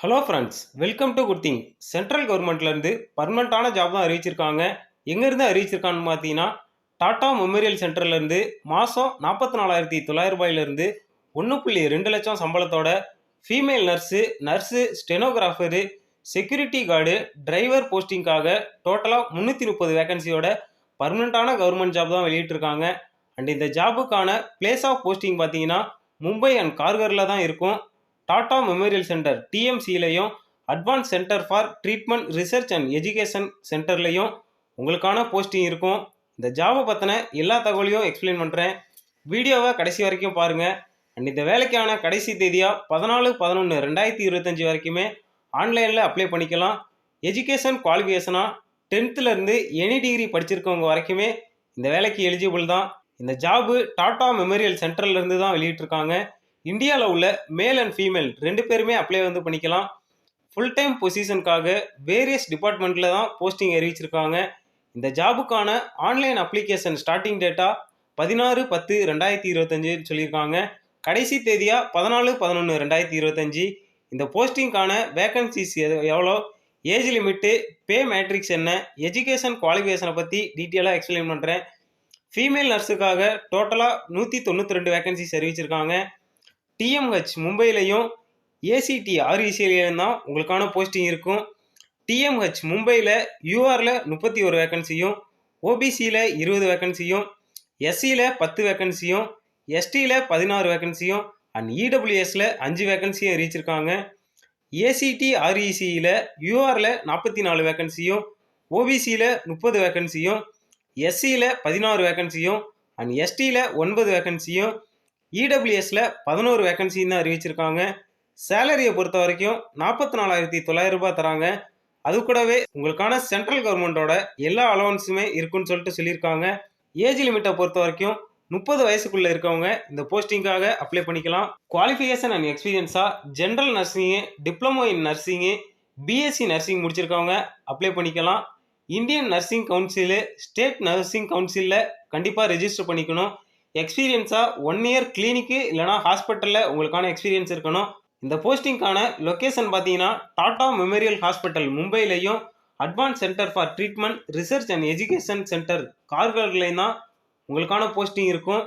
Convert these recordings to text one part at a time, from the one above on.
Hello friends welcome to good think central கவர்மெண்ட்லேருந்து பர்மனண்ட்டான job தான் அறிவிச்சிருக்காங்க. எங்கேருந்து அறிவிச்சிருக்கான்னு பார்த்தீங்கன்னா டாடா மெமோரியல் சென்டர்லேருந்து மாதம் நாற்பத்தி நாலாயிரத்தி தொள்ளாயிரம் ரூபாயிலேருந்து ஒன்று புள்ளி ரெண்டு லட்சம் சம்பளத்தோட female nurse nurse stenographer security guard driver போஸ்டிங்காக டோட்டலாக முந்நூற்றி முப்பது வேகன்சியோட பர்மனண்ட்டான கவர்மெண்ட் ஜாப் தான் வெளியிட்டிருக்காங்க. அண்ட் இந்த ஜாபுக்கான பிளேஸ் ஆஃப் போஸ்டிங் பார்த்தீங்கன்னா மும்பை அண்ட் கார்கரில் தான் இருக்கும். Tata memorial centre டிஎம்சிலையும் advanced centre for treatment research and education சென்டர்லையும் உங்களுக்கான போஸ்டிங் இருக்கும். இந்த ஜாபை பற்றின எல்லா தகவலையும் எக்ஸ்பிளைன் பண்ணுறேன் வீடியோவை கடைசி வரைக்கும் பாருங்கள் அண்ட் இந்த வேலைக்கான கடைசி தேதியாக பதினாலு பதினொன்று ரெண்டாயிரத்தி இருபத்தஞ்சி வரைக்குமே ஆன்லைனில் அப்ளை பண்ணிக்கலாம். எஜுகேஷன் குவாலிஃபிகேஷனாக டென்த்துலேருந்து எனி டிகிரி படிச்சிருக்கவங்க வரைக்குமே இந்த வேலைக்கு எலிஜிபிள் தான். இந்த ஜாபு டாடா மெமோரியல் சென்டர்லேருந்து தான் வெளியிட்டிருக்காங்க. இந்தியாவில் உள்ள மேல் அண்ட் ஃபீமேல் ரெண்டு பேருமே அப்ளை வந்து பண்ணிக்கலாம். ஃபுல் டைம் பொசிஷனுக்காக வேரியஸ் டிபார்ட்மெண்ட்டில் தான் போஸ்டிங் அறிவிச்சிருக்காங்க. இந்த ஜாபுக்கான ஆன்லைன் அப்ளிகேஷன் ஸ்டார்டிங் டேட்டா பதினாறு பத்து ரெண்டாயிரத்தி இருபத்தஞ்சுன்னு சொல்லியிருக்காங்க. கடைசி தேதியாக பதினாலு பதினொன்று ரெண்டாயிரத்தி இருபத்தஞ்சி. இந்த போஸ்டிங்கான வேகன்சிஸ் எவ்வளோ ஏஜ் லிமிட்டு பே மேட்ரிக்ஸ் என்ன எஜுகேஷன் குவாலிஃபிகேஷனை பற்றி டீட்டெயிலாக எக்ஸ்பிளைன் பண்ணுறேன் ஃபீமேல் நர்ஸுக்காக டோட்டலாக நூற்றி தொண்ணூற்றி ரெண்டு வேகன்சிஸ் அறிவிச்சிருக்காங்க. டிஎம்ஹெச் மும்பையிலையும் ஏசிடி ஆர்இசிலையும் தான் உங்களுக்கான போஸ்டிங் இருக்கும். டிஎம்ஹெச் மும்பையில் யூஆரில் முப்பத்தி ஒரு வேக்கன்சியும் ஓபிசியில் இருபது வேக்கன்சியும் எஸ்சியில் பத்து வேக்கன்சியும் எஸ்டியில் பதினாறு வேக்கன்சியும் அண்ட் இடபிள்யூஎஸில் அஞ்சு வேகன்சியும் அறிவிச்சிருக்காங்க ஏசிடி ஆர்இசியில் யூஆரில் நாற்பத்தி நாலு வேக்கன்சியும் ஓபிசியில் முப்பது வேக்கன்சியும் எஸ்சியில் பதினாறு வேக்கன்சியும் அண்ட் எஸ்டியில் ஒன்பது வேக்கன்சியும் இடபிள்யூஎஸில் பதினோரு வேக்கன்சின்னு தான் அறிவிச்சிருக்காங்க. சேலரியை பொறுத்த வரைக்கும் நாற்பத்தி நாலாயிரத்தி தொள்ளாயிரம் ரூபாய் தராங்க. அது கூடவே உங்களுக்கான சென்ட்ரல் கவர்மெண்ட்டோட எல்லா அலவன்ஸுமே இருக்குன்னு சொல்லிட்டு சொல்லியிருக்காங்க. ஏஜ் லிமிட்டை பொறுத்த வரைக்கும் முப்பது வயசுக்குள்ளே இருக்கவங்க இந்த போஸ்டிங்காக அப்ளை பண்ணிக்கலாம். குவாலிஃபிகேஷன் அண்ட் எக்ஸ்பீரியன்ஸாக general nursing diploma in nursing BSc nursing முடிச்சிருக்கவங்க apply பண்ணிக்கலாம். Indian nursing council state nursing கவுன்சிலில் கண்டிப்பாக ரெஜிஸ்டர் பண்ணிக்கணும். எக்ஸ்பீரியன்ஸாக ஒன் இயர் கிளினிக்கு இல்லைனா ஹாஸ்பிட்டலில் உங்களுக்கான எக்ஸ்பீரியன்ஸ் இருக்கணும். இந்த போஸ்டிங்கான லொக்கேஷன் பார்த்தீங்கன்னா Tata memorial hospital மும்பையிலையும் advanced centre for treatment research and education centre கார்கர்களையும் தான் உங்களுக்கான போஸ்டிங் இருக்கும்.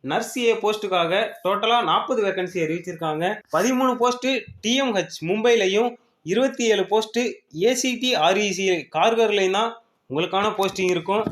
நர்ஸ் ஏ போஸ்ட்டுக்காக டோட்டலாக நாற்பது வேகன்சி அறிவிச்சிருக்காங்க. பதிமூணு போஸ்ட்டு டிஎம்ஹெச் மும்பையிலையும் இருபத்தி ஏழு போஸ்ட்டு ஏசிடி ஆர்இசி கார்கர்லையும் தான் உங்களுக்கான போஸ்டிங் இருக்கும்.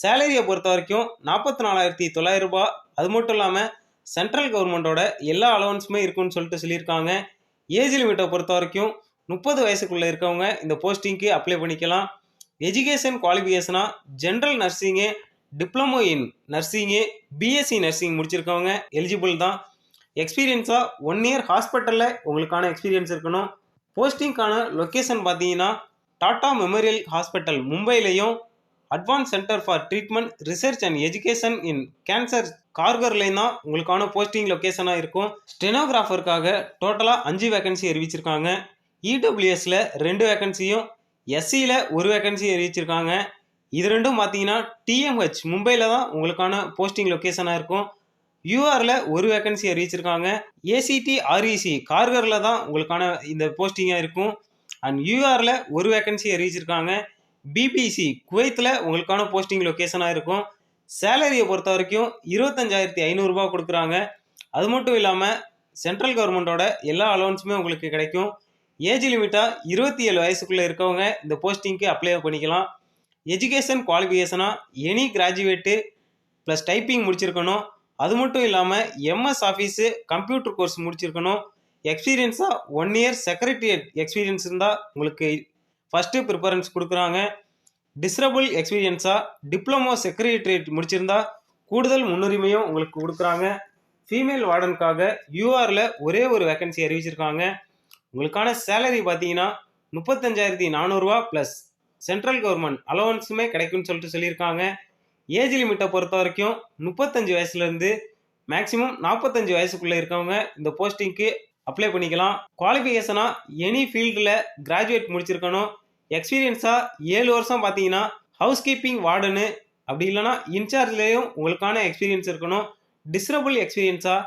சேலரியை பொறுத்த வரைக்கும் நாற்பத்தி நாலாயிரத்தி தொள்ளாயிரம் ரூபாய். அது மட்டும் இல்லாமல் சென்ட்ரல் கவர்மெண்ட்டோட எல்லா அலவன்ஸுமே இருக்குன்னு சொல்லிட்டு சொல்லியிருக்காங்க. ஏஜ் லிமிட்டை பொறுத்த வரைக்கும் முப்பது வயசுக்குள்ளே இருக்கவங்க இந்த போஸ்டிங்க்கு அப்ளை பண்ணிக்கலாம். Education குவாலிஃபிகேஷனாக general nursing diploma in nursing BSc nursing முடிச்சிருக்கவங்க eligible தான். எக்ஸ்பீரியன்ஸாக ஒன் இயர் ஹாஸ்பிட்டலில் உங்களுக்கான எக்ஸ்பீரியன்ஸ் இருக்கணும். போஸ்டிங்க்கான லொக்கேஷன் பார்த்தீங்கன்னா Tata memorial hospital மும்பையிலையும் advanced centre for treatment research and education in cancer கார்கர்லையும் தான் உங்களுக்கான போஸ்டிங் லொக்கேஷனாக இருக்கும். ஸ்டெனோகிராஃபருக்காக டோட்டலாக அஞ்சு வேகன்சி அறிவிச்சிருக்காங்க. இடபிள்யூஎஸில் ரெண்டு வேகன்சியும் எஸ்சியில் ஒரு வேகன்சி அறிவிச்சிருக்காங்க. இது ரெண்டும் பார்த்தீங்கன்னா டிஎம்ஹெச் மும்பையில் தான் உங்களுக்கான போஸ்டிங் லொக்கேஷனாக இருக்கும். யூஆரில் ஒரு வேகன்சி அறிவிச்சிருக்காங்க. ஏசிடி ஆர்இசி கார்கரில் தான் உங்களுக்கான இந்த போஸ்டிங்காக இருக்கும். அண்ட் யூஆரில் ஒரு வேகன்சி அறிவிச்சிருக்காங்க பிபிசி குவைத்தில் உங்களுக்கான போஸ்டிங் லொக்கேஷனாக இருக்கும். சேலரியை பொறுத்த வரைக்கும் இருபத்தஞ்சாயிரத்தி ஐநூறுரூபா கொடுக்குறாங்க. அது மட்டும் இல்லாமல் சென்ட்ரல் கவர்மெண்ட்டோட எல்லா அலவன்ஸுமே உங்களுக்கு கிடைக்கும். ஏஜ் லிமிட்டாக இருபத்தி ஏழு வயசுக்குள்ளே இருக்கவங்க இந்த போஸ்டிங்க்கு அப்ளை பண்ணிக்கலாம். எஜுகேஷன் குவாலிஃபிகேஷனாக எனி கிராஜுவேட்டு ப்ளஸ் டைப்பிங் முடிச்சிருக்கணும். அது மட்டும் இல்லாமல் எம்எஸ் ஆஃபீஸு கம்ப்யூட்டர் கோர்ஸ் முடிச்சிருக்கணும். எக்ஸ்பீரியன்ஸாக ஒன் இயர் செக்ரட்டரியட் எக்ஸ்பீரியன்ஸ் இருந்தால் உங்களுக்கு ஃபஸ்ட்டு ப்ரிஃபரன்ஸ் கொடுக்குறாங்க. டிஸ்ரபிள் எக்ஸ்பீரியன்ஸாக டிப்ளமோ செக்ரட்டரியேட் முடிச்சிருந்தா கூடுதல் முன்னுரிமையும் உங்களுக்கு கொடுக்குறாங்க. ஃபீமேல் வார்டனுக்காக யூஆரில் ஒரே ஒரு வேக்கன்சி அறிவிச்சிருக்காங்க. உங்களுக்கான சேலரி பார்த்தீங்கன்னா முப்பத்தஞ்சாயிரத்தி நானூறுரூவா ப்ளஸ் சென்ட்ரல் கவர்மெண்ட் அலவன்ஸுமே கிடைக்கும்னு சொல்லிட்டு சொல்லியிருக்காங்க. ஏஜ் லிமிட்டை பொறுத்த வரைக்கும் முப்பத்தஞ்சு வயசுலேருந்து மேக்ஸிமம் நாற்பத்தஞ்சு வயசுக்குள்ளே இருக்கவங்க இந்த போஸ்டிங்க்கு அப்ளை பண்ணிக்கலாம். குவாலிஃபிகேஷனாக எனி ஃபீல்டில் கிராஜுவேட் முடிச்சிருக்கணும். எக்ஸ்பீரியன்ஸாக ஏழு வருஷம் பார்த்தீங்கன்னா ஹவுஸ் கீப்பிங் வார்டனு. அப்படி இல்லைனா இன்சார்ஜ்லேயும் உங்களுக்கான எக்ஸ்பீரியன்ஸ் இருக்கணும். டிஸ்ரபிள் எக்ஸ்பீரியன்ஸாக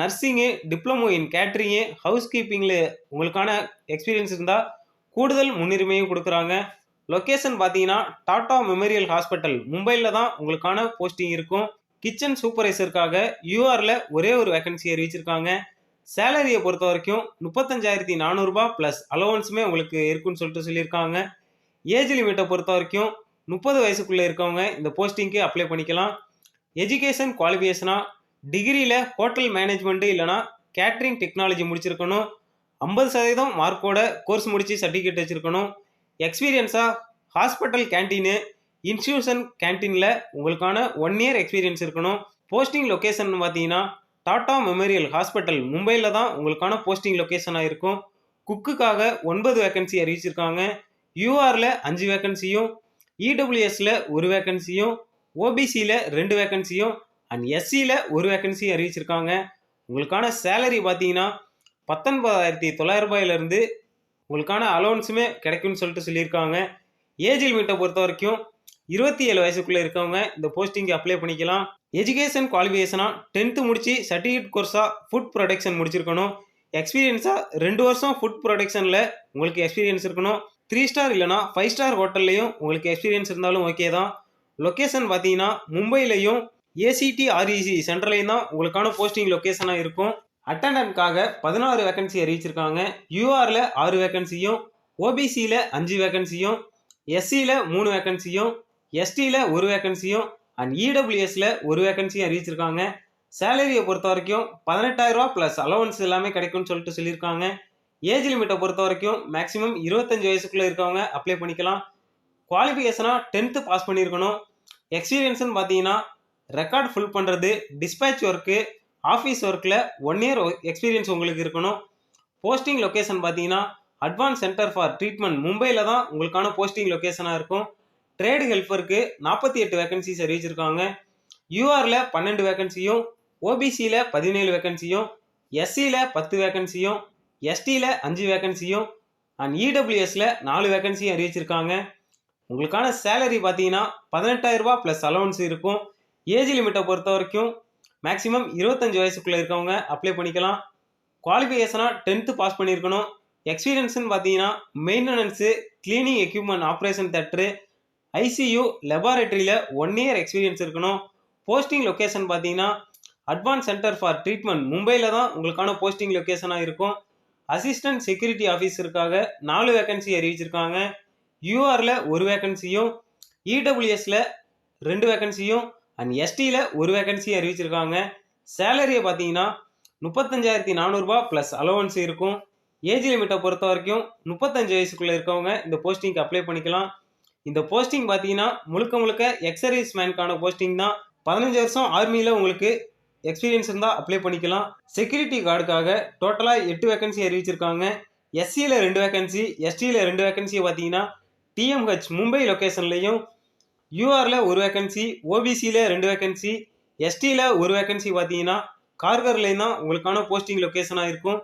nursing diploma in catering house கீப்பிங்கில் உங்களுக்கான எக்ஸ்பீரியன்ஸ் இருந்தால் கூடுதல் முன்னுரிமையும் கொடுக்குறாங்க. லொக்கேஷன் பார்த்தீங்கன்னா டாடா மெமோரியல் ஹாஸ்பிட்டல் மும்பையில் தான் உங்களுக்கான போஸ்டிங் இருக்கும். கிச்சன் சூப்பர்வைசருக்காக யூஆரில் ஒரே ஒரு வேகன்சி அறிவிச்சிருக்காங்க. சேலரியை பொறுத்த வரைக்கும் முப்பத்தஞ்சாயிரத்தி நானூறுரூபா ப்ளஸ் அலோவன்ஸுமே உங்களுக்கு இருக்குன்னு சொல்லிட்டு சொல்லியிருக்காங்க. ஏஜ் லிமிட்டை பொறுத்த வரைக்கும் முப்பது வயசுக்குள்ளே இருக்கவங்க இந்த போஸ்டிங்க்கு அப்ளை பண்ணிக்கலாம். எஜுகேஷன் குவாலிஃபிகேஷனாக டிகிரியில் ஹோட்டல் மேனேஜ்மெண்ட்டு இல்லைனா கேட்ரிங் டெக்னாலஜி முடிச்சிருக்கணும். ஐம்பது சதவீதம் மார்க்கோட கோர்ஸ் முடித்து சர்டிஃபிகேட் வச்சுருக்கணும். எக்ஸ்பீரியன்ஸாக ஹாஸ்பிட்டல் கேன்டீனு இன்ஸ்டியூஷன் கேன்டீனில் உங்களுக்கான ஒன் இயர் எக்ஸ்பீரியன்ஸ் இருக்கணும். போஸ்டிங் லொக்கேஷன் பார்த்தீங்கன்னா டாடா மெமோரியல் ஹாஸ்பிட்டல் மும்பையில் தான் உங்களுக்கான போஸ்டிங் லொக்கேஷனாக இருக்கும். குக்குக்காக ஒன்பது வேகன்சி அறிவிச்சிருக்காங்க யூஆரில் அஞ்சு வேகன்சியும் இடபிள்யூஎஸில் ஒரு வேகன்சியும் ஓபிசியில் ரெண்டு வேகன்சியும் அண்ட் எஸ்சியில் ஒரு வேகன்சி அறிவிச்சிருக்காங்க உங்களுக்கான சேலரி பார்த்தீங்கன்னா பத்தொன்பதாயிரத்தி தொள்ளாயிரம் ரூபாயிலேருந்து உங்களுக்கான அலோன்ஸுமே கிடைக்கும்னு சொல்லிட்டு சொல்லியிருக்காங்க. ஏஜ் லிமிட்டை பொறுத்த வரைக்கும் இருபத்தி ஏழு வயசுக்குள்ளே இருக்கவங்க இந்த போஸ்டிங்க்கு அப்ளை பண்ணிக்கலாம். எஜுகேஷன் குவாலிஃபிகேஷனாக டென்த்து முடித்து சர்டிஃபிகேட் கோர்ஸாக ஃபுட் ப்ரொடக்ஷன் முடிச்சிருக்கணும். எக்ஸ்பீரியன்ஸாக ரெண்டு வருஷம் ஃபுட் ப்ரொடக்ஷனில் உங்களுக்கு எக்ஸ்பீரியன்ஸ் இருக்கணும். த்ரீ ஸ்டார் இல்லைனா ஃபைவ் ஸ்டார் ஹோட்டல்லையும் உங்களுக்கு எக்ஸ்பீரியன்ஸ் இருந்தாலும் ஓகே தான். லொக்கேஷன் பார்த்தீங்கன்னா மும்பையிலையும் ஏசிடி ஆர்இசி சென்டர்லையும் தான் உங்களுக்கான போஸ்டிங் லொக்கேஷனாக இருக்கும். அட்டண்டன்ட்காக பதினாறு வேகன்சி அறிவிச்சிருக்காங்க யூஆரில் ஆறு வேகன்சியும் ஓபிசியில் அஞ்சு வேகன்சியும் எஸ்சியில் மூணு வேகன்சியும் எஸ்டியில் ஒரு வேகன்சியும் அண்ட் இடபிள்யூஎஸில் ஒரு வேகன்சியும் அறிவிச்சிருக்காங்க. சேலரியை பொறுத்த வரைக்கும் பதினெட்டாயிரரூபா ப்ளஸ் அலவன்ஸ் எல்லாமே கிடைக்கும்னு சொல்லிட்டு சொல்லியிருக்காங்க. ஏஜ் லிமிட்டை பொறுத்த வரைக்கும் மேக்ஸிமம் இருபத்தஞ்சு வயசுக்குள்ளே இருக்கவங்க அப்ளை பண்ணிக்கலாம். குவாலிஃபிகேஷனாக டென்த்து பாஸ் பண்ணியிருக்கணும். எக்ஸ்பீரியன்ஸ்னு பார்த்தீங்கன்னா ரெக்கார்ட் ஃபுல் பண்ணுறது டிஸ்பேச் ஒர்க்கு ஆஃபீஸ் ஒர்க்கில் ஒன் இயர் எக்ஸ்பீரியன்ஸ் உங்களுக்கு இருக்கணும். போஸ்டிங் லொக்கேஷன் பார்த்தீங்கன்னா அட்வான்ஸ் சென்டர் ஃபார் ட்ரீட்மெண்ட் மும்பையில் தான் உங்களுக்கான போஸ்டிங் லொக்கேஷனாக இருக்கும். ட்ரேடு ஹெல்ப்பருக்கு நாற்பத்தி எட்டு வேகன்சிஸ் அறிவிச்சிருக்காங்க. யூஆரில் பன்னெண்டு வேகன்சியும் ஓபிசியில் பதினேழு வேகன்சியும் எஸ்சியில் பத்து வேகன்சியும் எஸ்டியில் அஞ்சு வேகன்சியும் அண்ட் இடபிள்யூஎஸில் நாலு வேகன்சியும் அறிவிச்சிருக்காங்க. உங்களுக்கான சேலரி பார்த்தீங்கன்னா பதினெட்டாயிரரூபா ப்ளஸ் அலவன்ஸ் இருக்கும். ஏஜ் லிமிட்டை பொறுத்த வரைக்கும் மேக்ஸிமம் இருபத்தஞ்சு வயசுக்குள்ளே இருக்கவங்க அப்ளை பண்ணிக்கலாம். குவாலிஃபிகேஷனாக டென்த்து பாஸ் பண்ணியிருக்கணும். எக்ஸ்பீரியன்ஸுன்னு பார்த்தீங்கன்னா maintenance cleaning equipment operation theatre ICU லெபார்டரியில் one year experience இருக்கணும். போஸ்டிங் லொக்கேஷன் பார்த்தீங்கன்னா அட்வான்ஸ் சென்டர் ஃபார் ட்ரீட்மெண்ட் மும்பையில் தான் உங்களுக்கான போஸ்டிங் லொக்கேஷனாக இருக்கும். அசிஸ்டன்ட் செக்யூரிட்டி ஆஃபீஸருக்காக நாலு வேகன்சி அறிவிச்சிருக்காங்க. யூஆரில் ஒரு வேகன்சியும் இடபிள்யூஎஸில் ரெண்டு வேகன்சியும் அண்ட் எஸ்டியில் ஒரு வேகன்சி அறிவிச்சிருக்காங்க. சேலரியை பார்த்தீங்கன்னா முப்பத்தஞ்சாயிரத்தி நானூறுரூபா ப்ளஸ் அலவன்ஸ் இருக்கும். ஏஜ் லிமிட்டை பொறுத்த வரைக்கும் முப்பத்தஞ்சு வயசுக்குள்ளே இருக்கவங்க இந்த போஸ்டிங்க்கு அப்ளை பண்ணிக்கலாம். இந்த போஸ்டிங் பார்த்தீங்கன்னா முழுக்க முழுக்க எக்ஸர்வீஸ் மேனுக்கான போஸ்டிங் தான். பதினஞ்சு வருஷம் ஆர்மியில் உங்களுக்கு எக்ஸ்பீரியன்ஸ் இருந்தால் அப்ளை பண்ணிக்கலாம். செக்யூரிட்டி கார்டுக்காக டோட்டலாக எட்டு வேகன்சி அறிவிச்சிருக்காங்க. எஸ்சியில் ரெண்டு வேகன்சி எஸ்டியில் ரெண்டு வேகன்சி பார்த்தீங்கன்னா டிஎம்ஹெச் மும்பை லொக்கேஷன்லேயும் யூஆரில் ஒரு வேகன்சி ஓபிசியில் ரெண்டு வேகன்சி எஸ்டியில் ஒரு வேகன்சி பார்த்தீங்கன்னா கார்கர்லேயும் தான் உங்களுக்கான போஸ்டிங் லொக்கேஷனாக இருக்கும்.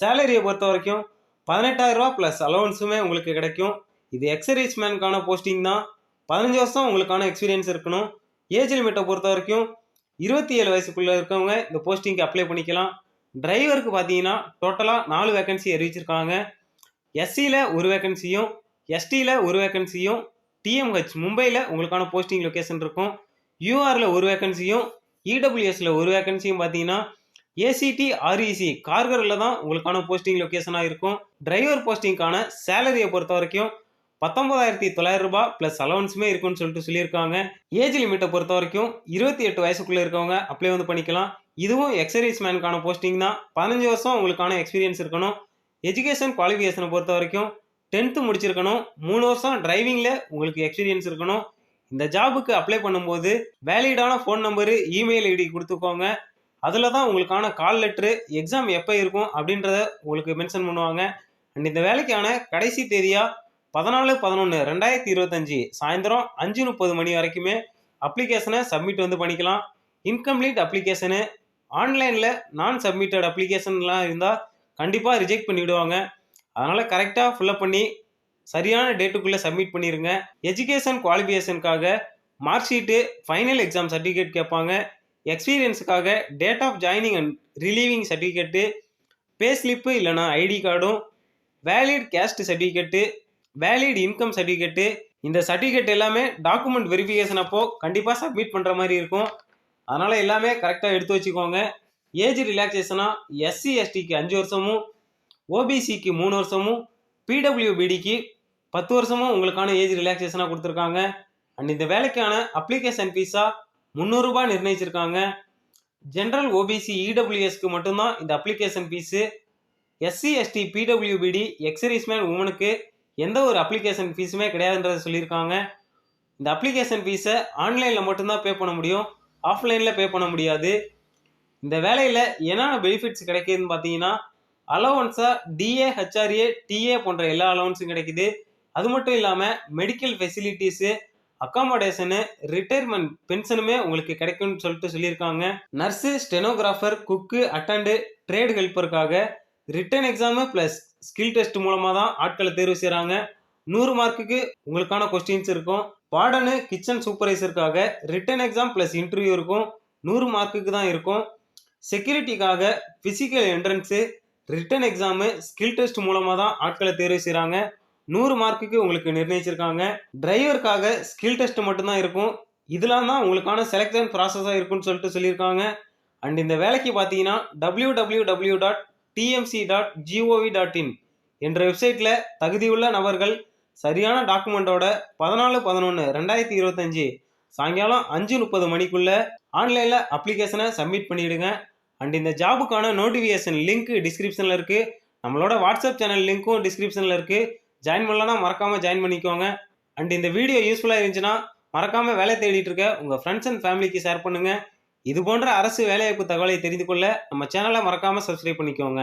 சேலரியை பொறுத்த வரைக்கும் பதினெட்டாயிரரூபா ப்ளஸ் அலவன்ஸுமே உங்களுக்கு கிடைக்கும். இது எக்ஸரைஸ் மேனுக்கான போஸ்டிங் தான். பதினஞ்சு வருஷம் உங்களுக்கான எக்ஸ்பீரியன்ஸ் இருக்கணும். ஏஜ் லிமிட்டை பொறுத்த வரைக்கும் இருபத்தி ஏழு வயசுக்குள்ளே இருக்கவங்க இந்த போஸ்டிங்க்கு அப்ளை பண்ணிக்கலாம். டிரைவருக்கு பார்த்தீங்கன்னா டோட்டலாக நாலு வேகன்சி அறிவிச்சிருக்காங்க எஸ்சியில் ஒரு வேகன்சியும் எஸ்டியில் ஒரு வேகன்சியும் டிஎம்ஹெச் மும்பையில் உங்களுக்கான போஸ்டிங் லொக்கேஷன் இருக்கும். யூஆரில் ஒரு வேகன்சியும் இடபிள்யூஎஸில் ஒரு வேகன்சியும் பார்த்தீங்கன்னா ஏசிடி ஆர்இசி கார்கரில் தான் உங்களுக்கான போஸ்டிங் லொக்கேஷனாக இருக்கும். டிரைவர் போஸ்டிங்க்கான சேலரியை பொறுத்த வரைக்கும் பத்தொன்பதாயிரத்தி தொள்ளாயிரம் ரூபாய் ப்ளஸ் அலவன்ஸுமே இருக்குன்னு சொல்லிட்டு சொல்லியிருக்காங்க. ஏஜ் லிமிட்டை பொறுத்த வரைக்கும் இருபத்தி எட்டு வயசுக்குள்ளே இருக்கவங்க அப்ளை வந்து பண்ணிக்கலாம். இதுவும் எக்ஸசைஸ் மேனுக்கான போஸ்டிங் தான். பதினஞ்சு வருஷம் உங்களுக்கான எக்ஸ்பீரியன்ஸ் இருக்கணும். எஜுகேஷன் குவாலிஃபிகேஷனை பொறுத்த வரைக்கும் டென்த்து முடிச்சிருக்கணும். மூணு வருஷம் டிரைவிங்கில் உங்களுக்கு எக்ஸ்பீரியன்ஸ் இருக்கணும். இந்த ஜாபுக்கு அப்ளை பண்ணும்போது வேலிடான ஃபோன் நம்பரு இமெயில் ஐடி கொடுத்துக்கோங்க. அதில் தான் உங்களுக்கான கால் லெட்ரு எக்ஸாம் எப்போ இருக்கும் அப்படின்றத உங்களுக்கு மென்ஷன் பண்ணுவாங்க. அண்ட் இந்த வேலைக்கான கடைசி தேதியாக பதினாலு பதினொன்று ரெண்டாயிரத்தி இருபத்தஞ்சி சாயந்தரம் அஞ்சு முப்பது மணி வரைக்குமே அப்ளிகேஷனை சப்மிட் வந்து பண்ணிக்கலாம். இன்கம்ப்ளீட் அப்ளிகேஷனு ஆன்லைனில் நான் சப்மிட்டட் அப்ளிகேஷன்லாம் இருந்தால் கண்டிப்பாக ரிஜெக்ட் பண்ணிவிடுவாங்க அதனால் கரெக்டாக ஃபில்லப் பண்ணி சரியான டேட்டுக்குள்ளே சப்மிட் பண்ணிடுங்க education குவாலிஃபிகேஷனுக்காக mark sheet final exam certificate கேட்பாங்க. எக்ஸ்பீரியன்ஸுக்காக date of joining and relieving certificate pay slip இல்லைனா ஐடி கார்டும் valid caste certificate valid income certificate இந்த சர்டிஃபிகேட் எல்லாமே டாக்குமெண்ட் வெரிஃபிகேஷன் அப்போ கண்டிப்பாக சப்மிட் பண்ணுற மாதிரி இருக்கும். அதனால் எல்லாமே கரெக்டாக எடுத்து வச்சுக்கோங்க. ஏஜ் ரிலாக்ஸேஷனாக எஸ்சி எஸ்டிக்கு அஞ்சு வருஷமும் ஓபிசிக்கு மூணு வருஷமும் பிடபிள்யூபிடிக்கு பத்து வருஷமும் உங்களுக்கான ஏஜ் ரிலாக்ஸேஷனாக கொடுத்துருக்காங்க. அண்ட் இந்த வேலைக்கான அப்ளிகேஷன் ஃபீஸாக முந்நூறுரூபா நிர்ணயிச்சிருக்காங்க. ஜென்ரல் ஓபிசி இடபிள்யூஎஸ்க்கு மட்டும்தான் இந்த அப்ளிகேஷன் ஃபீஸு எஸ்சி எஸ்டி பிடபிள்யூபிடி எக்ஸரிஸ்மேன் உமனுக்கு எந்த ஒரு அப்ளிகேஷன் ஃபீஸுமே கிடையாதுன்றதை சொல்லியிருக்காங்க. இந்த அப்ளிகேஷன் ஃபீஸை ஆன்லைனில் மட்டும்தான் பே பண்ண முடியும். ஆஃப்லைனில் பே பண்ண முடியாது. இந்த வேலையில் என்னென்ன பெனிஃபிட்ஸ் கிடைக்குதுன்னு பார்த்தீங்கன்னா அலவன்ஸாக டிஏ ஹெச்ஆர்ஏ டிஏ போன்ற எல்லா அலவன்ஸும் கிடைக்குது. அது மட்டும் இல்லாமல் மெடிக்கல் ஃபெசிலிட்டிஸு அக்காமடேஷனு ரிட்டையர்மெண்ட் பென்ஷனுமே உங்களுக்கு கிடைக்கும்னு சொல்லிட்டு சொல்லியிருக்காங்க. Nurse stenographer cook attendant trade ஹெல்ப்பருக்காக written exam plus skill test மூலமாக தான் ஆட்களை தேர்வு செய்கிறாங்க நூறு மார்க்குக்கு உங்களுக்கான கொஸ்டின்ஸ் இருக்கும். வார்டனு கிச்சன் சூப்பர்வைசருக்காக ரிட்டன் எக்ஸாம் ப்ளஸ் இன்டர்வியூ இருக்கும். நூறு மார்க்குக்கு தான் இருக்கும். செக்யூரிட்டிக்காக physical entrance written exam skill test மூலமாக தான் ஆட்களை தேர்வு செய்கிறாங்க நூறு மார்க்குக்கு உங்களுக்கு நிர்ணயிச்சிருக்காங்க. டிரைவருக்காக ஸ்கில் டெஸ்ட் மட்டும்தான் இருக்கும். இதெல்லாம் தான் உங்களுக்கான செலெக்ஷன் ப்ராசஸாக இருக்கும்னு சொல்லிட்டு சொல்லியிருக்காங்க. அண்ட் இந்த வேலைக்கு பார்த்தீங்கன்னா W W W dot TMC dot gov dot in என்ற வெப்சைட்டில் தகுதியுள்ள நபர்கள் சரியான டாக்குமெண்ட்டோட பதினாலு பதினொன்று ரெண்டாயிரத்தி இருபத்தஞ்சி சாயங்காலம் அஞ்சு முப்பது மணிக்குள்ளே ஆன்லைனில் அப்ளிகேஷனை சப்மிட் பண்ணிவிடுங்க அண்ட் இந்த ஜாபுக்கான நோட்டிஃபிகேஷன் லிங்க் டிஸ்கிரிப்ஷனில் இருக்குது நம்மளோட வாட்ஸ்அப் சேனல் லிங்க்கும் டிஸ்கிரிப்ஷனில் இருக்குது ஜாயின் பண்ணலன்னா மறக்காமல் ஜாயின் பண்ணிக்கோங்க. அண்ட் இந்த வீடியோ யூஸ்ஃபுல்லாக இருந்துச்சுன்னா மறக்காமல் வேலை தேடிட்டு இருக்க உங்கள் ஃப்ரெண்ட்ஸ் அண்ட் ஃபேமிலிக்கு ஷேர் பண்ணுங்கள் இது போன்ற அரசு வேலைவாய்ப்பு தகவலை தெரிந்து கொள்ள நம்ம சேனலை மறக்காமல் சப்ஸ்கிரைப் பண்ணிக்கோங்க.